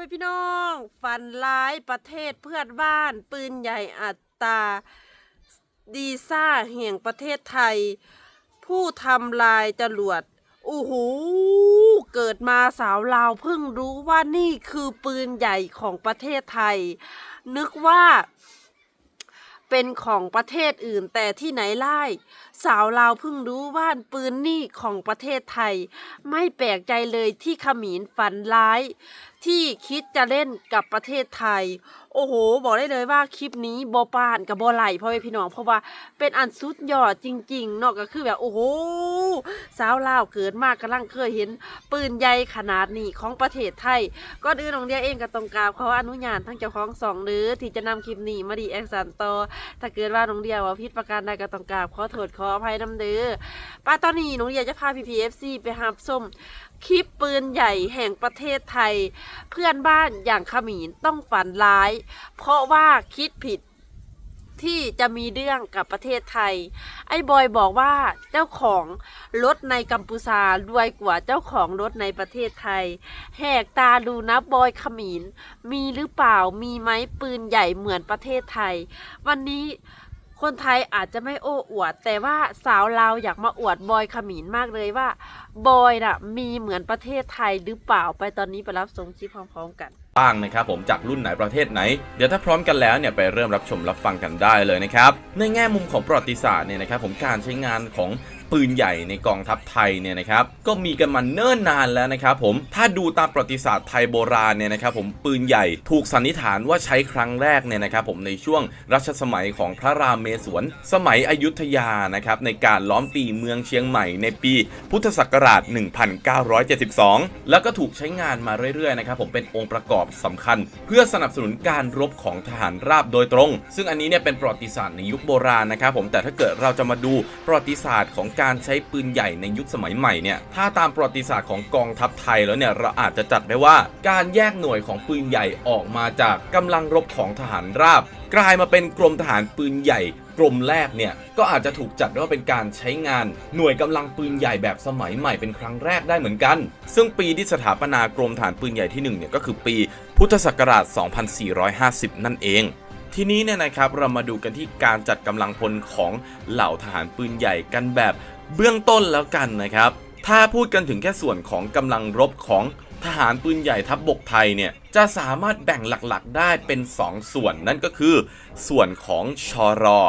พ่อพี่น้อง ฝันร้ายประเทศเพื่อนบ้าน ปืนใหญ่อัตราดีซ่าแห่งประเทศไทย ผู้ทำลายจรวดโอ้โหเกิดมาสาวลาวเพิ่งรู้ว่านี่คือปืนใหญ่ของประเทศไทย นึกว่า เป็นของประเทศอื่นแต่ที่ไหนไล่สาวลาวเพิ่งรู้ว่าปืนนี่ของประเทศไทย ไม่แปลกใจเลยที่ขมินฝันร้าย ที่คิดจะเล่นกับประเทศไทย โอ้โห บอกได้เลยว่าคลิปนี้บอปานกับบอไหลพ่อแม่พี่น้องเพราะว่าเป็นอันสุดยอดจริงๆเนอกก็คือแบบโอ้โหสาวลาวเกิดมากกำลังเคยเห็น ปืนใหญ่ขนาดนี้ของประเทศไทย ก็ดื้อน้องเดียเองก็ต้องกราบขออนุญาตทั้งเจ้าของสองหรือที่จะนำคลิปนี้มาดีแอคสันต่อถ้าเกิดว่าน้องเดียว่าผิดประการใดก็ต้องกราบขอโทษขออภัยน้ำเด้อป้าตอนนี้น้องเดียจะพาพีพีเอฟซีไปหับส้ม คลิปปืนใหญ่แห่งประเทศไทย เพื่อนบ้านอย่างขมินต้องฝันร้าย เพราะว่าคิดผิดที่จะมีเรื่องกับประเทศไทย ไอ้บอยบอกว่าเจ้าของรถในกัมพูชารวยกว่าเจ้าของรถในประเทศไทย แหกตาดูนะบอยขมินมีหรือเปล่ามีไหมปืนใหญ่เหมือนประเทศไทย วันนี้ คนไทยอาจจะไม่โอ้อวด แต่ว่าสาวลาวอยากมาอวดบอยขมินมากเลยว่าบอยน่ะมีเหมือนประเทศไทยหรือเปล่าไปตอนนี้ไปรับชมคลิปพร้อมๆกันบ้างนะครับผมจากรุ่นไหนประเทศไหน เดี๋ยวถ้าพร้อมกันแล้วเนี่ยไปเริ่มรับชมรับฟังกันได้เลยนะครับในแง่มุมของประวัติศาสตร์เนี่ยนะครับผมการใช้งานของ ปืนใหญ่ในกองทัพไทยเนี่ยนะครับก็มีกันมาเนิ่นนานแล้วนะครับผมถ้าดูตามประวัติศาสตร์ไทยโบราณเนี่ยนะครับผมปืนใหญ่ถูกสันนิษฐานว่าใช้ครั้งแรกเนี่ยนะครับผมในช่วงรัชสมัยของพระรามเมศวรสมัยอยุธยานะครับในการล้อมตีเมืองเชียงใหม่ในปีพุทธศักราช 1972 แล้วก็ถูกใช้งานมาเรื่อยๆนะครับผมเป็นองค์ประกอบสำคัญ เพื่อสนับสนุนการรบของทหารราบโดยตรง ซึ่งอันนี้เนี่ยเป็นประวัติศาสตร์ในยุคโบราณนะครับผมแต่ถ้าเกิดเราจะมาดูประวัติศาสตร์ของการใช้ปืนใหญ่ในยุคสมัยใหม่เนี่ยถ้าตามประวัติศาสตร์ของกองทัพไทยแล้วเนี่ยเราอาจจะจัดได้ว่า การแยกหน่วยของปืนใหญ่ออกมาจากกำลังรบของทหารราบ กลายมาเป็นกรมทหารปืนใหญ่กรมแรกเนี่ยก็อาจจะถูกจัดว่าเป็นการใช้งานหน่วยกำลังปืนใหญ่แบบสมัยใหม่เป็นครั้งแรกได้เหมือนกัน ซึ่งปีที่สถาปนากรมฐานปืนใหญ่ที่1เนี่ยก็คือปีพุทธศักราช 2450 นั่นเอง ทีนี้เนี่ยนะครับเรามาดูกันที่การจัดกำลังพลของเหล่าทหารปืนใหญ่กันแบบเบื้องต้นแล้วกันนะครับ ถ้าพูดกันถึงแค่ส่วนของกำลังรบของทหารปืนใหญ่ทัพบบกไทยเนี่ยจะสามารถแบ่งหลักๆ ได้เป็น 2 ส่วนนั่นก็คือ ส่วนของชอรอ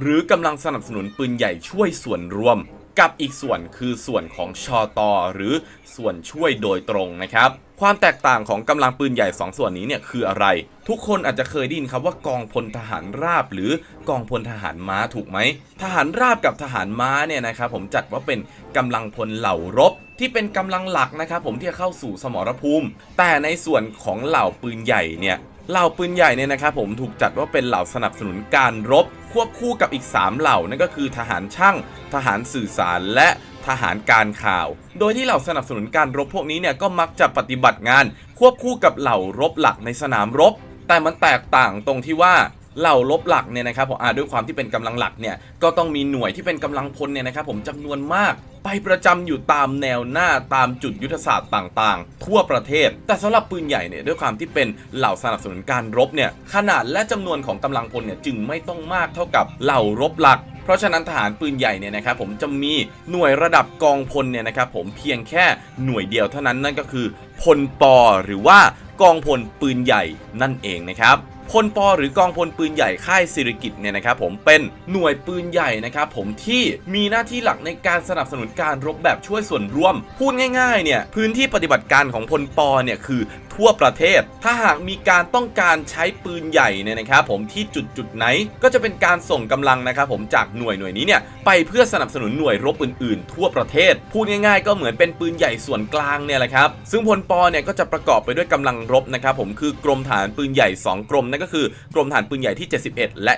หรือกำลังสนับสนุนปืนใหญ่ช่วยส่วนรวม กับอีกส่วนคือส่วนของชอตอหรือส่วนช่วยโดยตรงนะครับความแตกต่างของกำลังปืนใหญ่ 2 ส่วนนี้เนี่ยคืออะไร ทุกคนอาจจะเคยได้ยินครับว่ากองพลทหารราบ หรือกองพลทหารม้าถูกไหมทหารราบกับทหารม้าเนี่ยนะครับผมจัดว่าเป็นกำลังพลเหล่ารบ ที่เป็นกำลังหลักนะครับผมที่จะเข้าสู่สมรภูมิ แต่ในส่วนของเหล่าปืนใหญ่เนี่ย เหล่าปืนใหญ่เนี่ยนะครับผมถูกจัดว่าเป็นเหล่าสนับสนุนการรบ ควบคู่กับอีก 3 เหล่านั่นก็คือทหารช่าง ทหารสื่อสารและทหารการข่าว โดยที่เหล่าสนับสนุนการรบพวกนี้เนี่ยก็มักจะปฏิบัติงาน ควบคู่กับเหล่ารบหลักในสนามรบ แต่มันแตกต่างตรงที่ว่า เหล่ารบหลักเนี่ยนะครับผมอ่าด้วยความที่เป็นกำลังหลักเนี่ยก็ต้องมีหน่วยที่เป็นกำลังพลเนี่ยนะครับผมจำนวนมากไปประจำอยู่ตามแนวหน้าตามจุดยุทธศาสตร์ต่างๆ ทั่วประเทศ แต่สำหรับปืนใหญ่เนี่ยด้วยความที่เป็นเหล่าสนับสนุนการรบเนี่ยขนาดและจำนวนของกำลังพลเนี่ยจึงไม่ต้องมากเท่ากับเหล่ารบหลัก เพราะฉะนั้นทหารปืนใหญ่เนี่ยนะครับผมจะมีหน่วยระดับกองพลเนี่ยนะครับผมเพียงแค่หน่วยเดียวเท่านั้นนั่นก็คือพลปอหรือว่ากองพลปืนใหญ่นั่นเองนะครับ พลปอหรือกองพลปืนใหญ่ค่ายสิริกิตเนี่ยนะครับผมเป็นหน่วยปืนใหญ่นะครับผมที่มีหน้าที่หลักในการสนับสนุนการรบแบบช่วยส่วนร่วม พูดง่ายๆเนี่ยพื้นที่ปฏิบัติการของพลปอเนี่ยคือ ทั่วประเทศ ถ้าหากมีการต้องการใช้ปืนใหญ่เนี่ยนะครับผมที่จุดจุดไหนก็จะเป็นการส่งกำลังนะครับผมจากหน่วยหน่วยนี้เนี่ยไปเพื่อสนับสนุนหน่วยรบอื่นๆ ทั่วประเทศ พูดง่ายๆ ก็เหมือนเป็นปืนใหญ่ส่วนกลางเนี่ยแหละครับซึ่งพลปอเนี่ยก็จะประกอบไปด้วยกำลังรบนะครับผมคือกรมฐานปืนใหญ่ 2 กรมนั่นก็คือกรมฐานปืนใหญ่ที่ 71 และ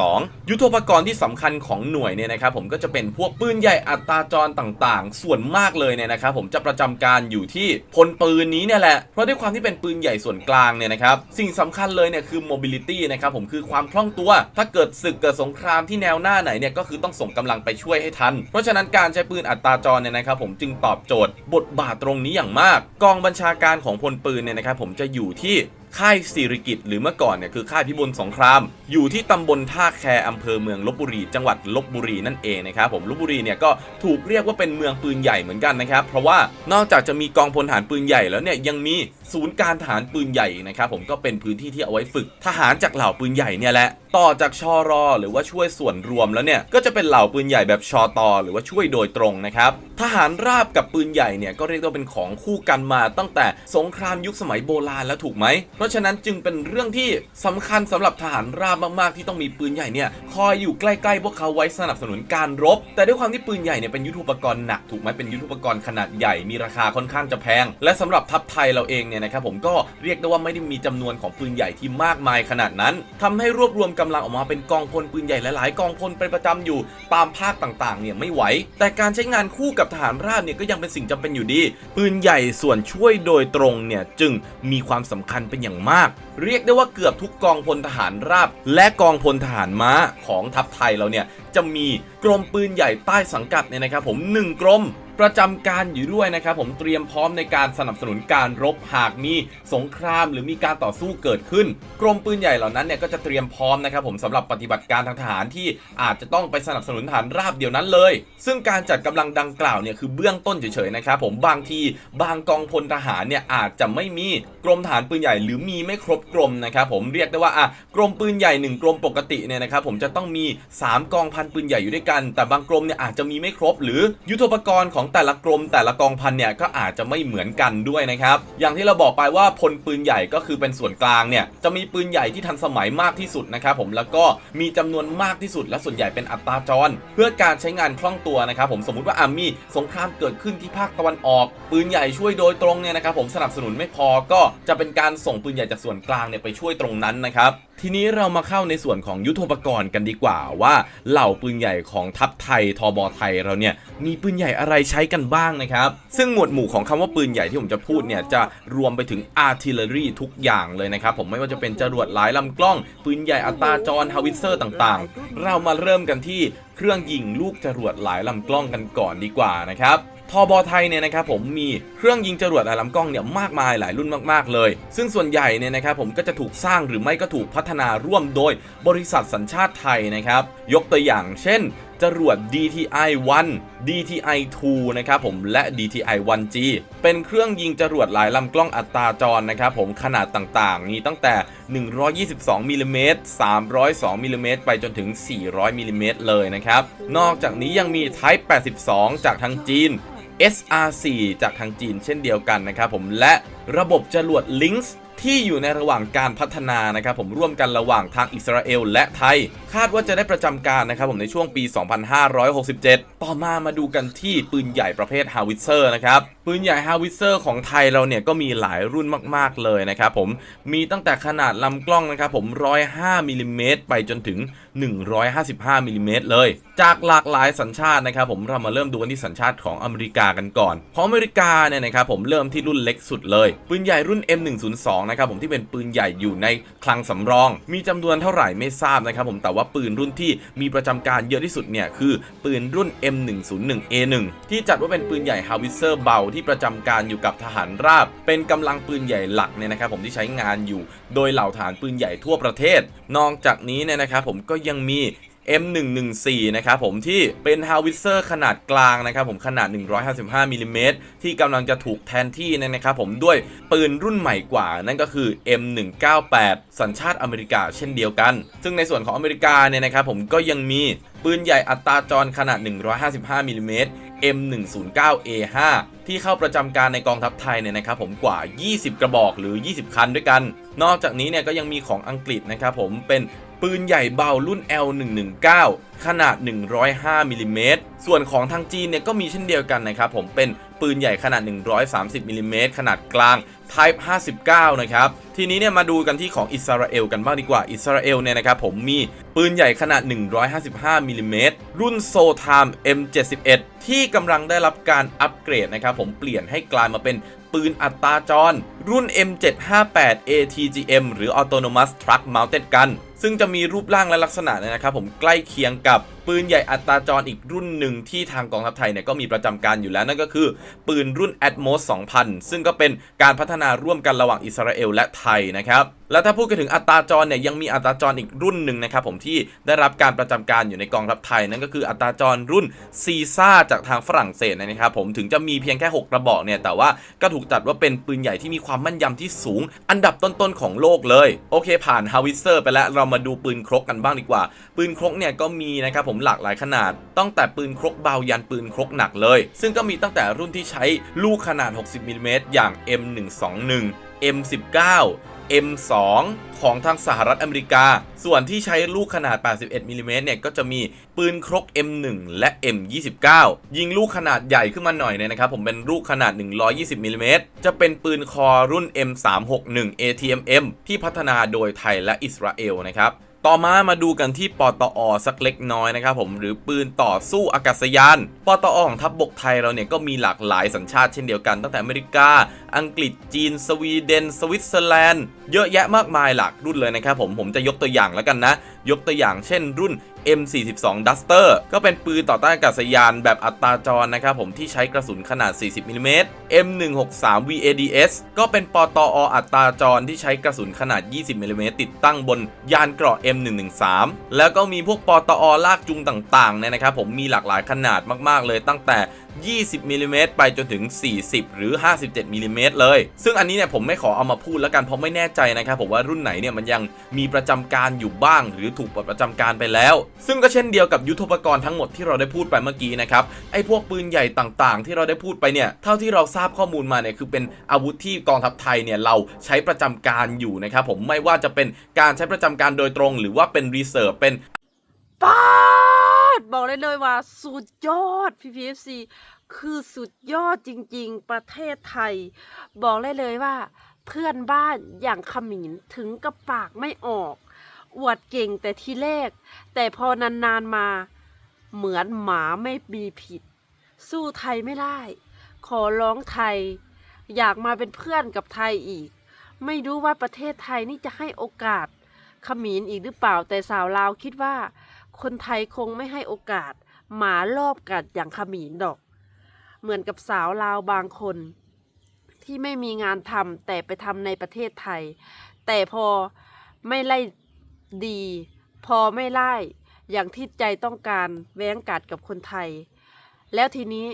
72 ยุทโธปกรณ์ที่สำคัญของหน่วยเนี่ยนะครับผมก็จะเป็นพวกปืนใหญ่อัตราจรต่างๆ ส่วนมากเลยเนี่ยนะครับผมจะประจำการอยู่ที่พลปืนนี้เนี่ยแหละเพราะด้วยความที่เป็นปืนใหญ่ส่วนกลางเนี่ยนะครับสิ่งสำคัญเลยเนี่ยคือ mobility นะครับผมคือความคล่องตัว ถ้าเกิดศึกเกิดสงครามที่แนวหน้าไหนเนี่ยก็คือต้องส่งกำลังไปช่วยให้ทัน เพราะฉะนั้นการใช้ปืนอัตราจรเนี่ยนะครับผมจึงตอบโจทย์ บทบาทตรงนี้อย่างมาก กองบัญชาการของพลปืนเนี่ยนะครับผมจะอยู่ที่ ค่ายสิริกิตหรือเมื่อก่อนเนี่ยคือค่ายพิบูลสงคราม อยู่ที่ตำบลท่าแคอำเภอเมืองลบบุรี จังหวัดลบบุรีนั่นเองนะครับผมลบบุรีเนี่ยก็ถูกเรียกว่าเป็นเมืองปืนใหญ่เหมือนกันนะครับ เพราะว่านอกจากจะมีกองพลฐานปืนใหญ่แล้วเนี่ยยังมีศูนย์การทหารปืนใหญ่นะครับผมก็เป็นพื้นที่ที่เอาไว้ฝึก ทหารจากเหล่าปืนใหญ่เนี่ยแหละต่อจากชอรอหรือว่าช่วยส่วนรวมแล้วเนี่ยก็จะเป็นเหล่าปืนใหญ่แบบชอตอหรือว่าช่วยโดยตรงนะครับ ทหารราบกับปืนใหญ่เนี่ยก็เรียกว่าเป็นของคู่กันมาตั้งแต่สงครามยุคสมัยโบราณแล้วถูกไหม เพราะฉะนั้นจึงเป็นเรื่องที่สำคัญสำหรับทหารราบมากๆที่ต้องมีปืนใหญ่เนี่ยคอยอยู่ใกล้ๆพวกเขาไว้สนับสนุนการรบ แต่ด้วยความที่ปืนใหญ่เนี่ยเป็นยุทโธปกรณ์หนักถูกไหมเป็นยุทโธปกรณ์ขนาดใหญ่มีราคาค่อนข้างจะแพง และสำหรับทัพไทยเราเองเนี่ยนะครับผมก็เรียกได้ว่าไม่ได้มีจำนวนของปืนใหญ่ที่มากมายขนาดนั้นทำให้รวบรวมกำลังออกมาเป็นกองพลปืนใหญ่หลายๆ กองพลเป็นประจำอยู่ตามภาคต่างๆเนี่ยไม่ไหว แต่การใช้งานคู่กับทหารราบเนี่ยก็ยังเป็นสิ่งจำเป็นอยู่ดี ปืนใหญ่ส่วนช่วยโดยตรงเนี่ยจึงมีความสำคัญเป็นอย่างมาก เรียกได้ว่าเกือบทุกกองพลทหารราบ และกองพลทหารม้าของทัพไทยเราเนี่ยจะมีกรมปืนใหญ่ใต้สังกัดเนี่ยนะครับผมหนึ่งกรม ประจำการอยู่ด้วยนะครับผมเตรียมพร้อมในการสนับสนุนการรบหากมีสงครามหรือมีการต่อสู้เกิดขึ้น กรมปืนใหญ่เหล่านั้นเนี่ยก็จะเตรียมพร้อมนะครับผมสำหรับปฏิบัติการทางทหารที่อาจจะต้องไปสนับสนุนฐานราบเดียวนั้นเลย ซึ่งการจัดกำลังดังกล่าวเนี่ยคือเบื้องต้นเฉยๆนะครับผมบางทีบางกองพลทหารเนี่ยอาจจะไม่มีกรมฐานปืนใหญ่หรือมีไม่ครบกรมนะครับผมเรียกได้ว่าอะกรมปืนใหญ่หนึ่งกรมปกติเนี่ยนะครับผมจะต้องมี 3 กองพันปืนใหญ่อยู่ด้วยกัน แต่บางกรมเนี่ยอาจจะมีไม่ครบ หรือยุทธปกรณ์ของแต่ละกรมแต่ละกองพันเนี่ยก็อาจจะไม่เหมือนกันด้วยนะครับ อย่างที่เราบอกไปว่าพลปืนใหญ่ก็คือเป็นส่วนกลางเนี่ยจะมีปืนใหญ่ที่ทันสมัยมากที่สุดนะครับผมแล้วก็มีจำนวนมากที่สุดและส่วนใหญ่เป็นอัตราจร เพื่อการใช้งานคล่องตัวนะครับผมสมมุติว่าอามีสงครามเกิดขึ้นที่ภาคตะวันออก ปืนใหญ่ช่วยโดยตรงเนี่ยนะครับผมสนับสนุนไม่พอก็จะเป็นการส่งปืนใหญ่จากส่วนกลางเนี่ยไปช่วยตรงนั้นนะครับ ทีนี้เรามาเข้าในส่วนของยุทโธปกรณ์กันดีกว่าว่าเหล่าปืนใหญ่ของทัพไทยทบไทยเราเนี่ยมีปืนใหญ่อะไรใช้กันบ้างนะครับ ซึ่งหมวดหมู่ของคำว่าปืนใหญ่ที่ผมจะพูดเนี่ยจะรวมไปถึง artillery ทุกอย่างเลยนะครับ ผมไม่ว่าจะเป็นจรวดหลายลำกล้อง ปืนใหญ่อัตราจรฮาวิเซอร์ต่างๆ เรามาเริ่มกันที่เครื่องยิงลูกจรวดหลายลำกล้องกันก่อนดีกว่านะครับ ทบไทยเนี่ยนะครับผมมีเครื่องยิงจรวดหลายลำกล้องเนี่ยมากมายหลายรุ่นมากๆเลย ซึ่งส่วนใหญ่เนี่ยนะครับผมก็จะถูกสร้างหรือไม่ก็ถูกพัฒนาร่วมโดยบริษัทสัญชาติไทยนะครับ ยกตัวอย่างเช่นจรวด DTI 1 DTI 2 นะครับผม และ DTI 1G เป็นเครื่องยิงจรวดหลายลำกล้องอัตราจรนะครับผมขนาดต่างๆ มีตั้งแต่ 122มิลลิเมตร302มิลลิเมตรไปจนถึง 400มิลลิเมตรเลยนะครับ นอกจากนี้ยังมี Type 82 จากทางจีน SR4 จากทางจีนเช่นเดียวกันนะครับผมและระบบจรวด Lynx ที่อยู่ในระหว่างการพัฒนานะครับผมร่วมกันระหว่างทางอิสราเอลและไทย คาดว่าจะได้ประจำการนะครับผมในช่วงปี 2567 ต่อมามาดูกันที่ปืนใหญ่ประเภทฮาวิเซอร์นะครับ ปืนใหญ่ฮาวิเซอร์ของไทยเราเนี่ยก็มีหลายรุ่นมากๆเลยนะครับผมมีตั้งแต่ขนาดลำกล้องนะครับผม105มิลลิเมตรไปจนถึง 155มิลลิเมตรเลย จากหลากหลายสัญชาตินะครับผมเรามาเริ่มดูกันที่สัญชาติของอเมริกากันก่อนของอเมริกาเนี่ยนะครับผมเริ่มที่รุ่นเล็กสุดเลย ปืนใหญ่รุ่น M102 นะครับผมที่เป็นปืนใหญ่อยู่ในคลังสำรอง มีจำนวนเท่าไหร่ไม่ทราบนะครับผมแต่ว่าปืนรุ่นที่มีประจำการเยอะที่สุดเนี่ยคือปืนรุ่น M101A1 ที่จัดว่าเป็นปืนใหญ่ฮาวิเซอร์เบาที่ประจำการอยู่กับทหารราบ เป็นกำลังปืนใหญ่หลักเนี่ยนะครับผมที่ใช้งานอยู่ โดยเหล่าฐานปืนใหญ่ทั่วประเทศ นอกจากนี้เนี่ยนะครับผมก็ยังมี M114 นะครับผมที่เป็นฮาวิเซอร์ขนาดกลางนะครับผมขนาด 155มิลลิเมตรที่กำลังจะถูกแทนที่เนยนะครับผมด้วยปืนรุ่นใหม่กว่า นั่นก็คือ M198 สัญชาติอเมริกาเช่นเดียวกัน ซึ่งในส่วนของอเมริกาเนี่ยนะครับผมก็ยังมีปืนใหญ่อัตราจรขนาด 155มิลลิเมตร M109A5 ที่เข้าประจำการในกองทัพไทยเนี่ยนะครับผมกว่า 20 กระบอกหรือ 20 คันด้วยกัน นอกจากนี้เนี่ยก็ยังมีของอังกฤษนะครับผมเป็นปืนใหญ่เบารุ่น L119 ขนาด 105มิลลิเมตรส่วนของทางจีนเนี่ยก็มีเช่นเดียวกันนะครับผมเป็น ปืนใหญ่ขนาด 130มิลลิเมตรขนาดกลาง Type 59 นะครับ ทีนี้เนี่ยมาดูกันที่ของอิสราเอลกันบ้างดีกว่า อิสราเอลเนี่ยนะครับผมมีปืนใหญ่ขนาด 155มิลลิเมตรรุ่นโซทาม M71 ที่กำลังได้รับการอัปเกรดนะครับผมเปลี่ยนให้กลายมาเป็นปืนอัตราจร รุ่น M758 ATGM หรือ Autonomous Truck Mounted Gun ซึ่งจะมีรูปร่างและลักษณะเนี่ยนะครับผมใกล้เคียงกับปืนใหญ่อัตราจรอีกรุ่นหนึ่งที่ทางกองทัพไทยเนี่ยก็มีประจำการอยู่แล้วนั่นก็คือ ปืนรุ่น Atmos 2000 ซึ่งก็เป็นการพัฒนาร่วมกันระหว่างอิสราเอลและไทยนะครับแล้วถ้าพูดกันถึงอัตราจรเนี่ยยังมีอัตราจรอีกรุ่นหนึ่งนะครับผมที่ได้รับการประจำการอยู่ในกองทัพไทยนั่นก็คืออัตราจรรุ่นซีซ่าจากทางฝรั่งเศสนะครับผมถึงจะมีเพียงแค่ 6 กระบอกเนี่ยแต่ว่าก็ถูกจัดว่าเป็นปืนใหญ่ที่มีความมั่นยำที่สูง อันดับต้นๆของโลกเลยโอเค ผ่านฮาวิเซอร์ไปแล้วเราามาดูปืนครกกันบ้างดีกว่า ปืนครกเนี่ยก็มีนะครับผมหลากหลายขนาด ตั้งแต่ปืนครกเบายันปืนครกหนักเลย ซึ่งก็มีตั้งแต่รุ่นที่ใช้ลูกขนาด 60มิลลิเมตรอย่าง M121 M19 M2 ของทางสหรัฐอเมริกา ส่วนที่ใช้ลูกขนาด 81มิลลิเมตรเนี่ย ก็จะมีปืนครก M1 และ M29 ยิงลูกขนาดใหญ่ขึ้นมาหน่อยเนี่ยนะครับ ผมเป็นลูกขนาด 120มิลลิเมตรจะเป็นปืนคอรุ่น M361 ATMM ที่พัฒนาโดยไทยและอิสราเอลนะครับ ต่อมามาดูกันที่ปตอสักเล็กน้อยนะครับผมหรือปืนต่อสู้อากาศยานปตอของทัพบบกไทยเราเนี่ยก็มีหลากหลายสัญชาติเช่นเดียวกันตั้งแต่อเมริกา อังกฤษจีน สวีเดน สวิตเซอร์แลนด์เยอะแยะมากมายหลากรุ่นเลยนะครับผมผมจะยกตัวอย่างแล้วกันนะ ยกตัวอย่างเช่นรุ่น M42 Duster ก็เป็นปืนต่อต้านอากาศยานแบบอัตราจรนะครับผมที่ใช้กระสุนขนาด 40มิลลิเมตร M163 VADS ก็เป็นปตออัตราจรที่ใช้กระสุนขนาด 20มิลลิเมตรติดตั้งบนยานเกราะ M113 แล้วก็มีพวกปตอลากจูงต่างๆเนี่ยนะครับผมมีหลากหลายขนาดมากๆเลยตั้งแต่ 20มิลลิเมตรไปจนถึง 40 หรือ 57มิลลิเมตรเลย ซึ่งอันนี้เนี่ยผมไม่ขอเอามาพูดแล้วกันเพราะไม่แน่ใจนะครับผมว่ารุ่นไหนเนี่ยมันยังมีประจำการอยู่บ้าง หรือถูกปลดประจำการไปแล้ว ซึ่งก็เช่นเดียวกับยุทโธปกรณ์ทั้งหมดที่เราได้พูดไปเมื่อกี้นะครับไอ้พวกปืนใหญ่ต่างๆ ที่เราได้พูดไปเนี่ยเท่าที่เราทราบข้อมูลมาเนี่ยคือเป็นอาวุธที่กองทัพไทยเนี่ยเราใช้ประจำการอยู่นะครับผมไม่ว่าจะเป็นการใช้ประจำการโดยตรง หรือว่าเป็นรีเซิร์ฟเป็นป้า ดบอกเลยเลยว่า สุดยอด PPFC คือสุดยอดจริง ๆ ประเทศไทย บอกเลยเลยว่า เพื่อนบ้านอย่างขมิ้นถึงกับปากไม่ออก อวดเก่งแต่ทีแรก แต่พอนานๆมา เหมือนหมาไม่มีผิด สู้ไทยไม่ได้ ขอร้องไทย อยากมาเป็นเพื่อนกับไทยอีก ไม่รู้ว่าประเทศไทยนี่จะให้โอกาสขมิ้นอีกหรือเปล่าแต่สาวลาวคิดว่า คนไทยคงไม่ให้โอกาส หมารอบกัดอย่างขมินดอก เหมือนกับสาวลาวบางคน ที่ไม่มีงานทำแต่ไปทำในประเทศไทย แต่พอไม่ไล่ดี พอไม่ไล่อย่างที่ใจต้องการแว้งกัดกับคนไทย แล้วทีนี้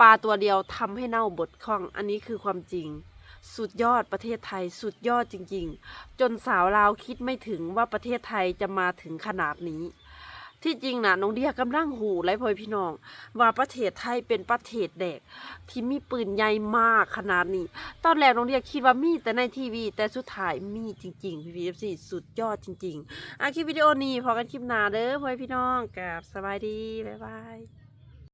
ปลาตัวเดียวทำให้เน่าบดคล่องอันนี้คือความจริง สุดยอดประเทศไทยสุดยอดจริง ๆ จนสาวลาวคิดไม่ถึงว่าประเทศไทยจะมาถึงขนาดนี้ ที่จริงนะน้องเดียกำลังหูไรพ่อยพี่น้อง ว่าประเทศไทยเป็นประเทศแดก ที่มีปืนใหญ่มากขนาดนี้ ตอนแรกน้องเดียคิดว่ามีแต่ในทีวี แต่สุดท้ายมีจริงๆพี่พีเอฟซีสุดยอดจริงๆอะคลิปวิดีโอนี้พอกันคลิปหน้าเด้อพ่อยพี่น้องกับสบายดี บ๊ายบาย